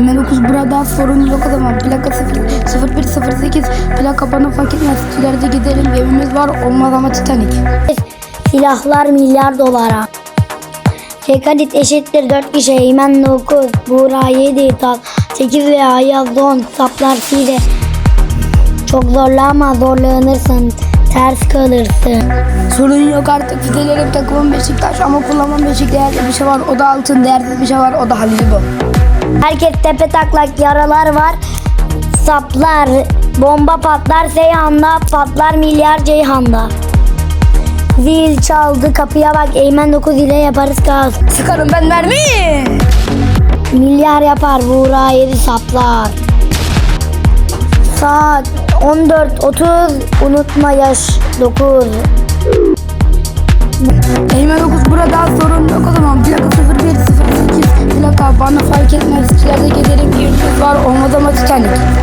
burada sorun yok o zaman. Plaka 0, 0108 plaka bana fark etmez. İleride gidelim gemimiz var olmaz ama Titanic. Silahlar milyar dolara. Rekadit eşittir 4 kişi. Eymen 9, Buğra 7, Tal 8 ve Ayaz 10. Saplar Side. Çok zorlama zorlanırsın. Ters kalırsın. Sorun yok artık fidelerim takımım Beşiktaş ama kullanmam Beşik değerli bir şey var o da altın değerli bir şey var o da Halil bu. Herkes tepe taklak yaralar var. Saplar, bomba patlar Seyhan'da, patlar milyar Ceyhan'da. Zil çaldı kapıya bak Eymen 9 ile yaparız kaos. Sıkarım ben mermi. Milyar yapar Buğra 7 saplar. Saat 14.30 unutma yaş 9. Elime 9 0108 plaka bana